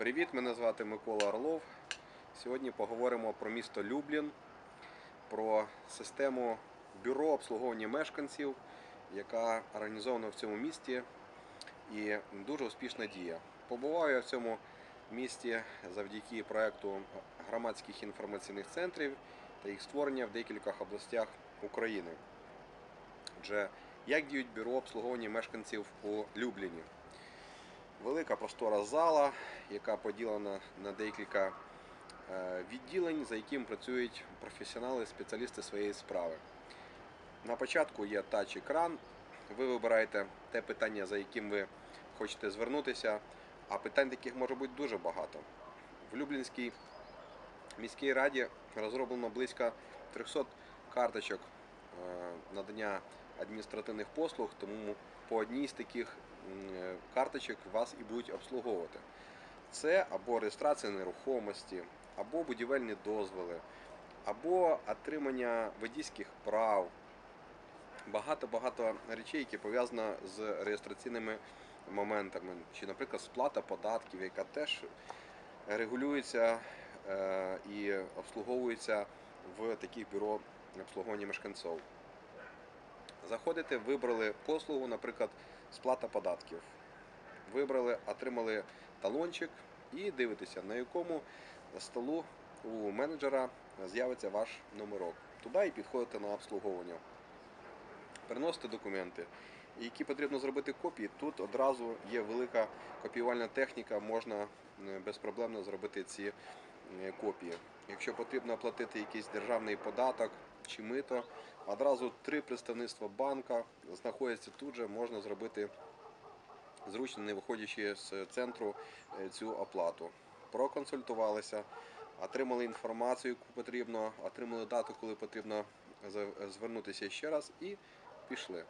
Привіт, мене звати Микола Орлов. Сьогодні поговоримо про місто Люблін, про систему бюро обслуговування мешканців, яка організована в цьому місті і дуже успішно діє. Побував я в цьому місті завдяки проекту громадських інформаційних центрів та їх створення в декількох областях України. Отже, як діють бюро обслуговування мешканців у Любліні? Велика простора зала, яка поділена на декілька е, відділень, за яким працюють професіонали, спеціалісти своєї справи. На початку є тач-екран. Ви вибираєте те питання, за яким ви хочете звернутися, а питань таких може бути дуже багато. В Люблінській міській раді розроблено близько 300 карточок е, надання адміністративних послуг, тому по одній з таких карточок вас і будуть обслуговувати. Це або реєстрація нерухомості, або будівельні дозволи, або отримання водійських прав. Багато-багато речей, які пов'язані з реєстраційними моментами, чи, наприклад, сплата податків, яка теж регулюється е, і обслуговується в таких бюро обслуговування мешканців. Заходите, вибрали послугу, наприклад, сплата податків. Вибрали, отримали талончик і дивитеся, на якому столу у менеджера з'явиться ваш номерок. Туди і підходите на обслуговування. Приносите документи, які потрібно зробити копії. Тут одразу є велика копіювальна техніка, можна е, безпроблемно зробити ці е, копії. Якщо потрібно оплатити якийсь державний податок чи мито, одразу три представництва банка знаходяться тут же, можна зробити зручно, не виходячи з центру е, цю оплату. Проконсультувалися, отримали інформацію, яку потрібно, отримали дату, коли потрібно звернутися ще раз і пішли.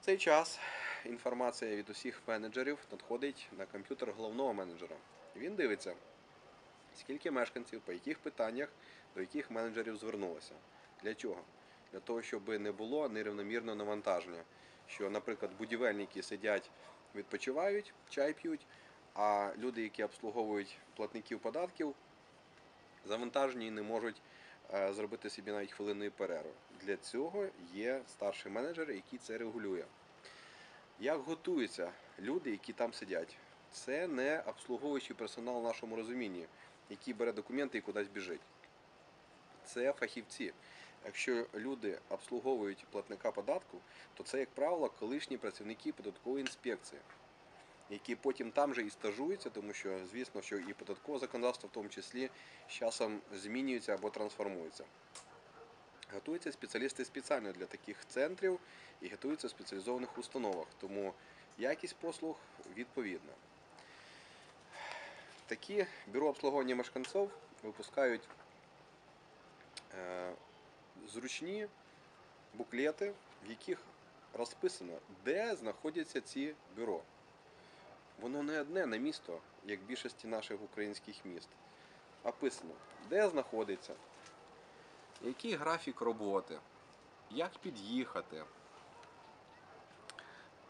В цей час інформація від усіх менеджерів надходить на комп'ютер головного менеджера. Він дивиться, скільки мешканців, по яких питаннях до яких менеджерів звернулося. Для чого? Для того, щоб не було нерівномірного навантаження. Що, наприклад, будівельники сидять, відпочивають, чай п'ють, а люди, які обслуговують платників податків, завантажені і не можуть е, зробити собі навіть хвилинної перерви. Для цього є старший менеджер, який це регулює. Як готуються люди, які там сидять? Це не обслуговуючий персонал в нашому розумінні, який бере документи і кудись біжить. Це фахівці. Якщо люди обслуговують платника податку, то це, як правило, колишні працівники податкової інспекції, які потім там же і стажуються, тому що, звісно, що і податкове законодавство в тому числі з часом змінюється або трансформується. Готуються спеціалісти спеціально для таких центрів і готуються в спеціалізованих установах, тому якість послуг відповідна. Такі бюро обслуговування мешканців випускають е, зручні буклети, в яких розписано, де знаходяться ці бюро. Воно не одне на місто, як в більшості наших українських міст. Описано, де знаходиться, який графік роботи, як під'їхати.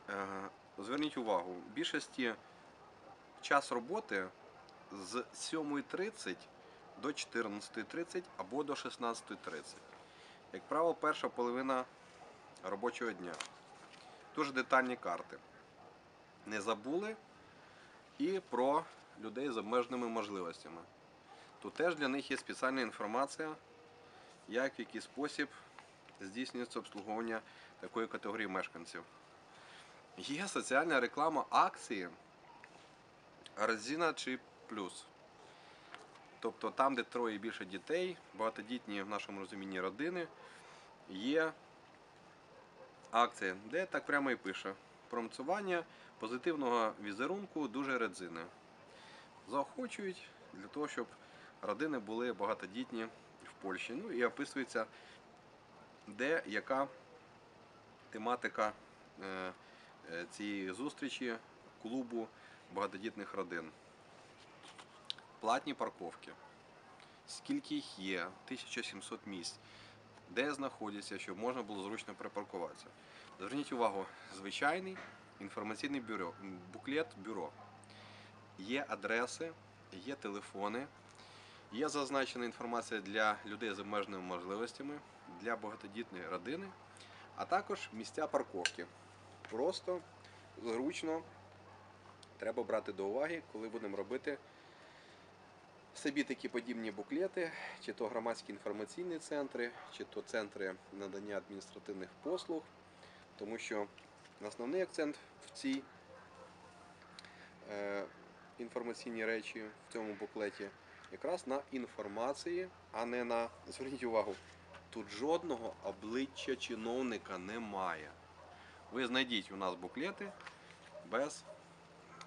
Е, Зверніть увагу, в більшості час роботи з 7.30 до 14.30 або до 16.30. Як правило, перша половина робочого дня. Дуже детальні карти. Не забули і про людей з обмеженими можливостями. Тут теж для них є спеціальна інформація, як в який спосіб здійснюється обслуговування такої категорії мешканців. Є соціальна реклама акції Розіна чи. Тобто там, де троє більше дітей, багатодітні в нашому розумінні родини, є акція, де так прямо і пише: промцювання позитивного візерунку дуже родзини. Заохочують для того, щоб родини були багатодітні в Польщі. Ну і описується, де яка тематика е, е, цієї зустрічі клубу багатодітних родин. Платні парковки. Скільки їх є? 1700 місць. Де знаходяться, щоб можна було зручно припаркуватися. Зверніть увагу, звичайний інформаційний бюро, буклет бюро. є адреси, є телефони, є зазначена інформація для людей з обмеженими можливостями, для багатодітної родини, а також місця парковки. Просто зручно треба брати до уваги, коли будемо робити собі такі подібні буклети, чи то громадські інформаційні центри, чи то центри надання адміністративних послуг, тому що основний акцент в цій е, інформаційній речі в цьому буклеті якраз на інформації, а не на зверніть увагу, тут жодного обличчя чиновника немає. Ви знайдіть у нас буклети без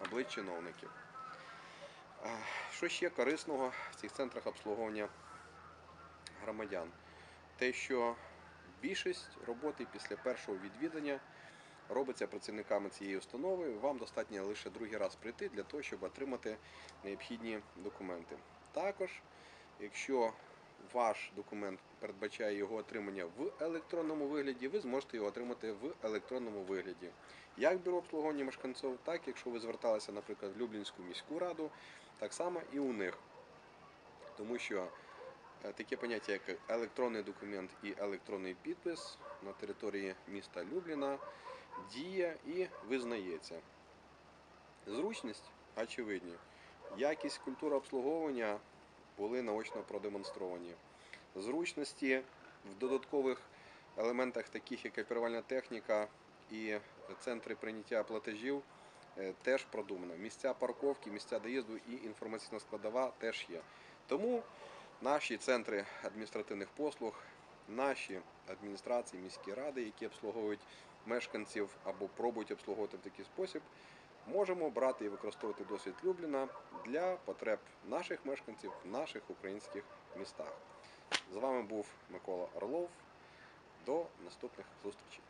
облич чиновників. Що ще корисного в цих центрах обслуговування громадян? Те, що більшість роботи після першого відвідання робиться працівниками цієї установи. Вам достатньо лише другий раз прийти для того, щоб отримати необхідні документи. Також, якщо ваш документ передбачає його отримання в електронному вигляді, ви зможете його отримати в електронному вигляді. Як бюро обслуговування мешканців, так якщо ви зверталися, наприклад, в Люблінську міську раду, так само і у них. Тому що е, таке поняття, як електронний документ і електронний підпис на території міста Любліна діє і визнається. Зручність очевидні. Якість культури обслуговування були наочно продемонстровані. Зручності в додаткових елементах, таких як оперувальна техніка і центри прийняття платежів, теж продумано. Місця парковки, місця доїзду і інформаційна складова теж є. Тому наші центри адміністративних послуг, наші адміністрації, міські ради, які обслуговують мешканців або пробують обслуговувати в такий спосіб, можемо брати і використовувати досвід Любліна для потреб наших мешканців в наших українських містах. З вами був Микола Орлов. До наступних зустрічей.